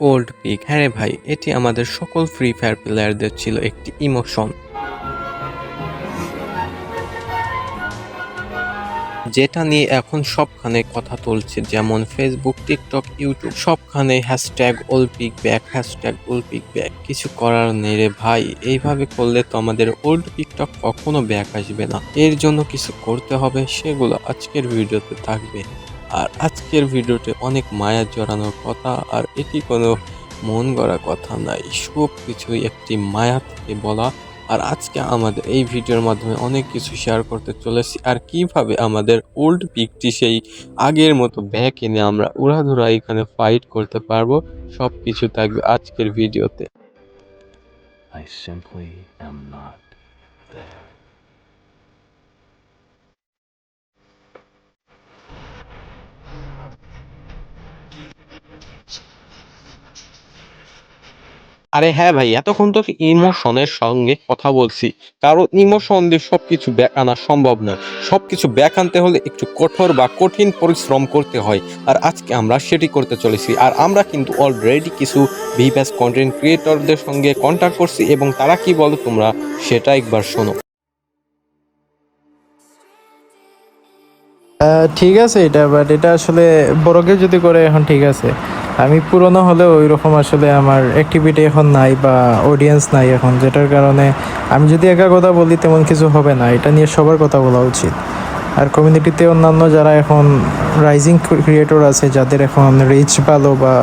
Old peak হ্যাঁ রে ভাই, এটি আমাদের সকল ফ্রি ফায়ার প্লেয়ারদের ছিল একটি ইমোশন যেটা নিয়ে এখন সবখানে কথা তুলছে যেমন ফেসবুক টিকটক ইউটিউব সবখানে hashtag old pic back hashtag old pic back কিছু করার নেই রে ভাই, এইভাবে করলে তো আমাদের ওল্ড টিকটক কখনো ব্যাক আসবে না। এর জন্য কিছু করতে হবে, সেগুলো আজকের ভিডিওতে থাকবে। আর আজকের ভিডিওতে অনেক মায়া জড়ানোর কথা আর এটি কোনো মন গড়া কথা নাই সব কিছুই একটি মায়া থেকে বলা। আর আজকে আমাদের এই ভিডিওর মাধ্যমে অনেক কিছু শেয়ার করতে চলেছি। আর কীভাবে আমাদের ওল্ড পিকটি সেই আগের মতো ব্যাক এনে আমরা উড়াধুরা এখানে ফাইট করতে পারব সব কিছু থাকবে আজকের ভিডিওতে। I simply am not there. আরে হ্যাঁ ভাই, এতক্ষণ তো ইমোশনের সঙ্গে কথা বলছি। কারণ ইমোশন দিয়ে সবকিছু ব্যাক আনা সম্ভব নয়। সবকিছু ব্যাক আনতে হলে একটু কঠোর বা কঠিন পরিশ্রম করতে হয়। আর আজকে আমরা সেটি করতে চলেছি। আর আমরা কিন্তু অলরেডি কিছু ভিভ্যাস কন্টেন্ট ক্রিয়েটরদের সঙ্গে কন্ট্যাক্ট করছি এবং তারা কি বলো তোমরা সেটা একবার শোনো। ঠিক আছে এটা বাট এটা আসলে বড়কে যদি করে, এখন ঠিক আছে। আমি পুরনো হলেও ওই রকম আসলে আমার অ্যাক্টিভিটি এখন নাই বা অডিয়েন্স নাই এখন, যেটার কারণে আমি যদি একা কথা বলি তেমন কিছু হবে না। এটা নিয়ে সবার কথা বলা উচিত। আর কমিউনিটিতে অন্যান্য যারা এখন রাইজিং ক্রিয়েটর আছে, যাদের এখন রিচ ভালো বা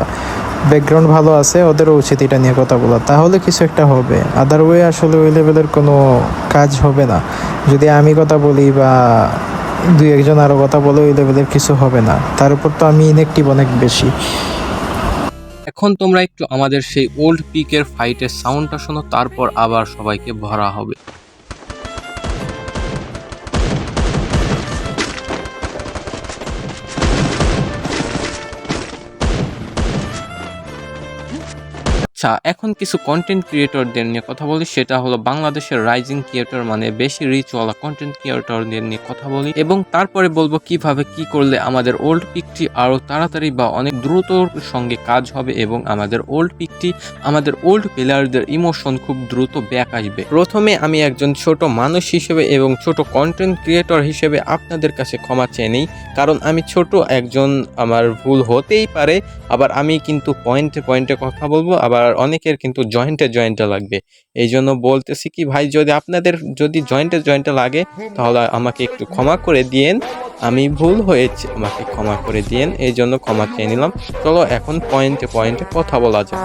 ব্যাকগ্রাউন্ড ভালো আছে, ওদেরও উচিত এটা নিয়ে কথা বলা। তাহলে কিছু একটা হবে। আদার ওয়ে আসলে ওই লেভেলের কোনো কাজ হবে না। যদি আমি কথা বলি বা দুই একজন আরও কথা বলে, ওই লেভেলের কিছু হবে না। তার উপর তো আমি ইনএক্টিভ অনেক বেশি। এখন তোমরা একটু আমাদের সেই ওল্ড পিকের ফাইটের সাউন্ডটা শোনো, তারপর আবার সবাইকে ভরা হবে। আচ্ছা এখন কিছু কন্টেন্ট ক্রিয়েটরদের নিয়ে কথা বলি, সেটা হলো বাংলাদেশের রাইজিং ক্রিয়েটর মানে বেশি রিচওয়ালা কন্টেন্ট ক্রিয়েটরদের নিয়ে কথা বলি এবং তারপরে বলব কীভাবে কি করলে আমাদের ওল্ড পিকটি আরও তাড়াতাড়ি বা অনেক দ্রুত সঙ্গে কাজ হবে এবং আমাদের ওল্ড পিকটি আমাদের ওল্ড প্লেয়ারদের ইমোশন খুব দ্রুত ব্যাক আসবে। প্রথমে আমি একজন ছোট মানুষ হিসেবে এবং ছোট কন্টেন্ট ক্রিয়েটর হিসেবে আপনাদের কাছে ক্ষমা চেয়ে নিই, কারণ আমি ছোট একজন, আমার ভুল হতেই পারে, আবার আমি কিন্তু পয়েন্টে পয়েন্টে কথা বলব, আবার অনেকের কিন্তু জয়েন্টে জয়েন্টে লাগবে। এই জন্য বলতেছি কি, ভাই, যদি আপনাদের যদি জয়েন্টে জয়েন্টে লাগে, তাহলে আমাকে একটু ক্ষমা করে দিয়েন। আমি ভুল হয়েছে, আমাকে ক্ষমা করে দিয়েন। এই জন্য ক্ষমা চেয়ে নিলাম। চলো, এখন পয়েন্টে পয়েন্টে কথা বলা যাক।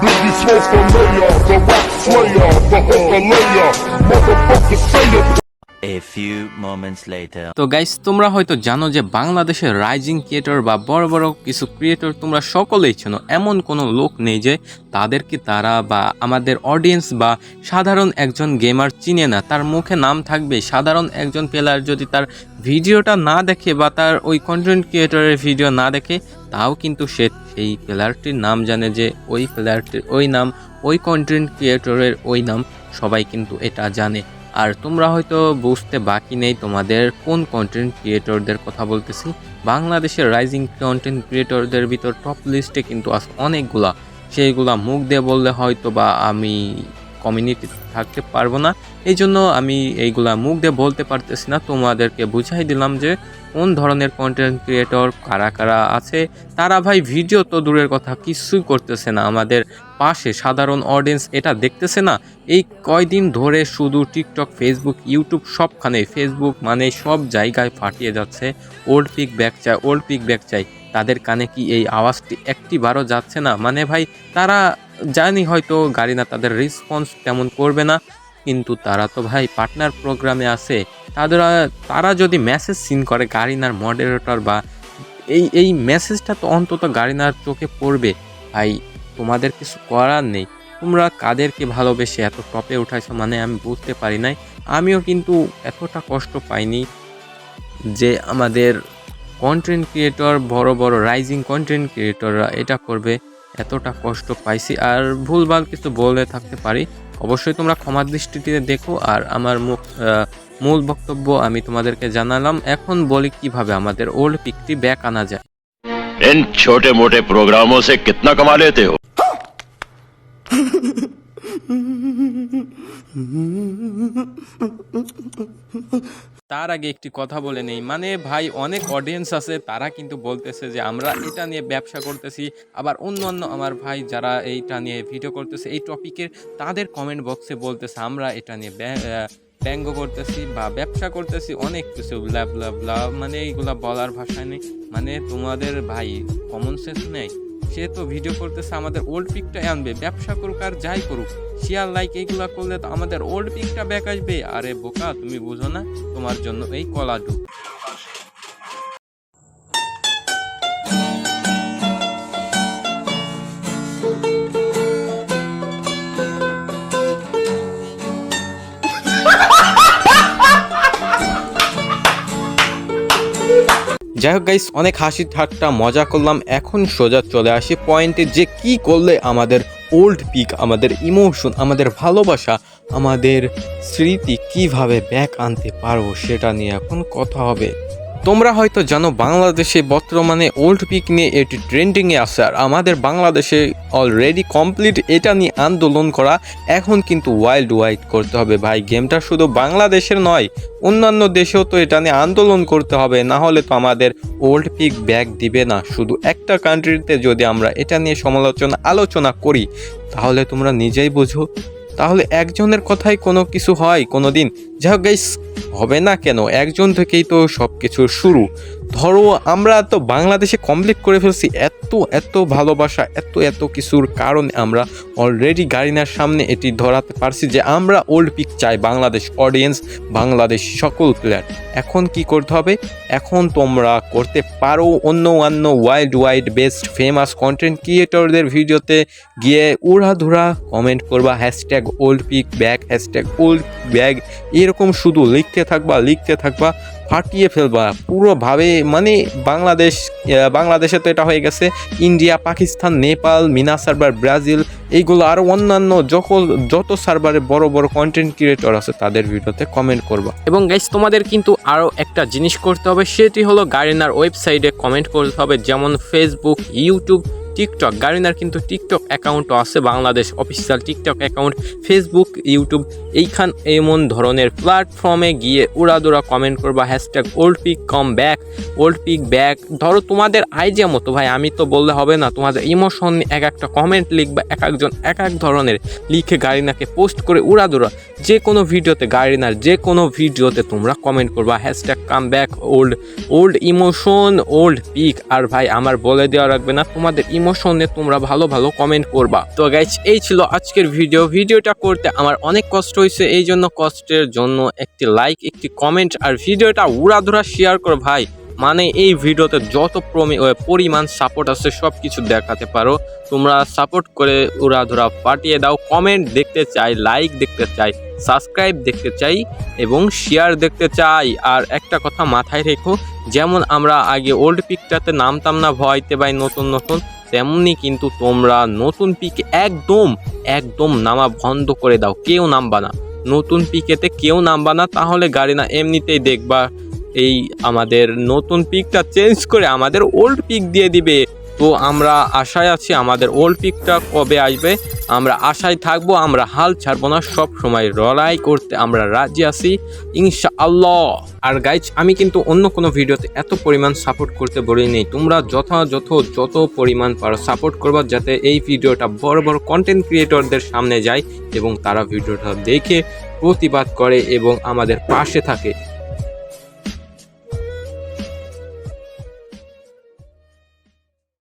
A few moments later. তো গাইস তোমরা হয়তো জানো যে বাংলাদেশের রাইজিং ক্রিয়েটর বা বড় বড় কিছু ক্রিয়েটর তোমরা সকলেই চেনো। এমন কোনো লোক নেই যে তাদেরকে তারা বা আমাদের অডিয়েন্স বা সাধারণ একজন গেমার চিনে না। তার মুখে নাম থাকবে, সাধারণ একজন প্লেয়ার যদি তার ভিডিওটা না দেখে বা তার ওই কন্টেন্ট ক্রিয়েটরের ভিডিও না দেখে, তাও কিন্তু সে সেই প্লেয়ারটির নাম জানে যে ওই প্লেয়ারটির ওই নাম, ওই কন্টেন্ট ক্রিয়েটরের ওই নাম। সবাই কিন্তু এটা জানে। আর তোমরা হয়তো বুঝতে বাকি নেই তোমাদের কোন কন্টেন্ট ক্রিয়েটরদের কথা বলতেছি। বাংলাদেশের রাইজিং কন্টেন্ট ক্রিয়েটরদের ভিতর টপ লিস্টে কিন্তু আছে অনেকগুলা। সেইগুলা মুখ দিয়ে বললে হয়তো বা আমি কমিউনিটি থাকতে পারব না। এই জন্য আমি এইগুলা মুখ দিয়ে বলতে পারতেছি না। তোমাদেরকে বুঝাই দিলাম যে কোন ধরনের কন্টেন্ট ক্রিয়েটর কারা কারা আছে। তারা ভাই ভিডিও তো দূরের কথা, কিছুই করতেছে না। আমাদের পাশে সাধারণ অডিয়েন্স এটা দেখতেছে না। এই কয়দিন ধরে শুধু টিকটক ফেসবুক ইউটিউব সবখানে ফেসবুক মানে সব জায়গায় ফাটিয়ে যাচ্ছে। ওল্ড পিক ব্যাক চাই ওল্ড পিক ব্যাক চাই তাদের কানে কি এই আওয়াজটি একটিবারও যাচ্ছে না? মানে ভাই, তারা জানি হয়তো গাড়ি না, তাদের রেসপন্স তেমন করবে না, কিন্তু তারা তো ভাই পার্টনার প্রোগ্রামে আছে। তাদের তারা যদি মেসেজ সিন করে গাড়িনার মডারেটর বা এই এই মেসেজটা তো অন্তত গাড়িনার চোখে পড়বে। ভাই তোমাদের কিছু করার নেই তোমরা কাদেরকে ভালোবেসে এত টপে উঠাইছো মানে আমি বুঝতে পারি নাই আমিও কিন্তু এতটা কষ্ট পাইনি যে আমাদের কন্টেন্ট ক্রিয়েটর বড় বড় রাইজিং কন্টেন্ট ক্রিয়েটররা এটা করবে এতটা কষ্ট পাইছি আর ভুলভাল কিছু বলে থাকতে পারি অবশ্যই তোমরা ক্ষমা দৃষ্টিতে দেখো আর আমার মুখ আহ, মূল বক্তব্য আমি তোমাদেরকে জানালাম এখন বলি কিভাবে আমাদের ওল্ড পিকটি ব্যাক আনা যায় इन छोटे मोटे प्रोग्रामों से कितना कमा लेते हो তার আগে একটি কথা বলে নেই। মানে ভাই, অনেক অডিয়েন্স আছে, তারা কিন্তু বলতেছে যে, আমরা এটা নিয়ে ব্যবসা করতেছি। আবার অন্য অন্য আমার ভাই যারা এইটা নিয়ে ভিডিও করতেছে, এই টপিকের তাদের কমেন্ট বক্সে বলতেছে, আমরা এটা নিয়ে ব্যা- ব্যঙ্গ করতেছি বা ব্যবসা করতেছি। অনেক কিছু ব্লা ব্লা ব্লা মানে এইগুলা বলার ভাষা নেই। মানে তোমাদের ভাই কমন সেন্স নেই? সে তো ভিডিও করতেছে আমাদের ওল্ড পিকটা আনবে, ব্যবসা করুক আর যাই করুক। শেয়ার লাইক এইগুলা করলে তো আমাদের ওল্ড পিকটা ব্যাক আসবে। আরে বোকা, তুমি বুঝো না তোমার জন্য এই কলা ডুব যাই হোক গাইস অনেক হাসি ঠাট্টা, মজা করলাম। এখন সোজা চলে আসি পয়েন্টে যে কি করলে আমাদের ওল্ড পিক আমাদের ইমোশন আমাদের ভালোবাসা, আমাদের স্মৃতি কীভাবে ব্যাক আনতে পারব সেটা নিয়ে এখন কথা হবে। তোমরা হয়তো জানো, বাংলাদেশে বর্তমানে ওল্ড পিক নিয়ে এটি ট্রেন্ডিংয়ে আছে, আর আমাদের বাংলাদেশে অলরেডি কমপ্লিট এটা নিয়ে আন্দোলন করা এখন কিন্তু ওয়াইল্ড ওয়াইড করতে হবে ভাই। গেমটা শুধু বাংলাদেশের নয়, অন্যান্য দেশেও তো এটা নিয়ে আন্দোলন করতে হবে, না হলে তো আমাদের ওল্ড পিক ব্যাক দিবে না। শুধু একটা কান্ট্রিতে যদি আমরা এটা নিয়ে সমালোচনা, আলোচনা করি, তাহলে তোমরা নিজেই বুঝো তাহলে একজনের কথাই কোনো কিছু হয় কোনো দিন যাই হোক গাইস হবে না কেন? একজন থেকেই তো সব কিছুর শুরু। ধরো, আমরা তো বাংলাদেশে কমপ্লিট করে ফেলছি। এত এত ভালোবাসা, এত এত কিছুর কারণে আমরা অলরেডি গাড়িনার সামনে এটি ধরাতে পারছি যে আমরা ওল্ড পিক চাই, বাংলাদেশ অডিয়েন্স বাংলাদেশ সকল প্লেয়ার এখন কি করতে হবে? এখন তোমরা করতে পারো অন্য অন্য wild wide best famous content ক্রিয়েটরদের ভিডিওতে গিয়ে উড়াধুরা কমেন্ট করবা hashtag old pic back hashtag old back এরকম শুধু লিখতে থাকবা লিখতে থাকবা ফাটিয়ে ফেলবা। পুরোভাবে মানে বাংলাদেশ বাংলাদেশে তো এটা হয়ে গেছে। India, Pakistan, Nepal, MENA server, Brazil, এইগুলো আরও অন্যান্য যখন যত সার্ভারে বড় বড় কন্টেন্ট ক্রিয়েটর আছে, তাদের ভিডিওতে কমেন্ট করবা। এবং গাইস তোমাদের কিন্তু আরও একটা জিনিস করতে হবে, সেটি হলো গার্ডেনার ওয়েবসাইটে কমেন্ট করতে হবে, যেমন ফেসবুক ইউটিউব টিকটক গারিনার কিন্তু টিকটক অ্যাকাউন্টও আছে Bangladesh official TikTok account Facebook YouTube এইখান এমন ধরনের প্ল্যাটফর্মে গিয়ে উড়াদুরা কমেন্ট করবা hashtag old pic come back old pic back ধরো তোমাদের আইডিয়া মতো, ভাই, আমি তো বললে হবে না, তোমাদের ইমোশন এক একটা কমেন্ট লিখবা, এক একজন এক এক ধরনের লিখে গারিনাকে পোস্ট করে উড়াদুরা, যে কোনো ভিডিওতে গারিনার যে কোনো ভিডিওতে তোমরা কমেন্ট করবা hashtag come back old old emotion old pic আর ভাই, আমার বলে দেওয়া রাখবে না, তোমাদের ইমোশনে তোমরা ভালো ভালো কমেন্ট করবা। তো গাইজ এই ছিল আজকের ভিডিও ভিডিওটা করতে আমার অনেক কষ্ট হয়েছে, এই জন্য কষ্টের জন্য একটি লাইক একটি কমেন্ট আর ভিডিওটা উড়াধুরা শেয়ার করো ভাই। মানে এই ভিডিওতে যত প্রমি- পরিমাণ সাপোর্ট আছে সব কিছু দেখাতে পারো। তোমরা সাপোর্ট করে উড়াধুরা পাঠিয়ে দাও। কমেন্ট দেখতে চাই লাইক দেখতে চাই সাবস্ক্রাইব দেখতে চাই, এবং শেয়ার দেখতে চাই। আর একটা কথা মাথায় রেখো, যেমন আমরা আগে ওল্ড পিকটাতে নামতাম না, ভয়তে ভাই নতুন নতুন। তেমনি কিন্তু তোমরা নতুন পিকে একদম একদম নামা বন্ধ করে দাও, কেউ নামবা না। নতুন পিকেতে কেউ নামবা না, তাহলে গাড়ি না এমনিতেই দেখবা এই আমাদের নতুন পিকটা চেঞ্জ করে আমাদের ওল্ড পিক দিয়ে দিবে। তো আমরা আশায় আছি আমাদের ওল্ড পিকটা কবে আসবে? আমরা আশায় থাকব, আমরা হাল ছাড়বো না, সব সময় লড়াই করতে আমরা রাজি আছি, ইনশাআল্লাহ। আর গাইজ আমি কিন্তু অন্য কোনো ভিডিওতে এত পরিমাণ সাপোর্ট করতে বলি নেই তোমরা যথাযথ যত পরিমাণ পারো সাপোর্ট করবা, যাতে এই ভিডিওটা বড় বড় কন্টেন্ট ক্রিয়েটরদের সামনে যায় এবং তারা ভিডিওটা দেখে প্রতিবাদ করে এবং আমাদের পাশে থাকে।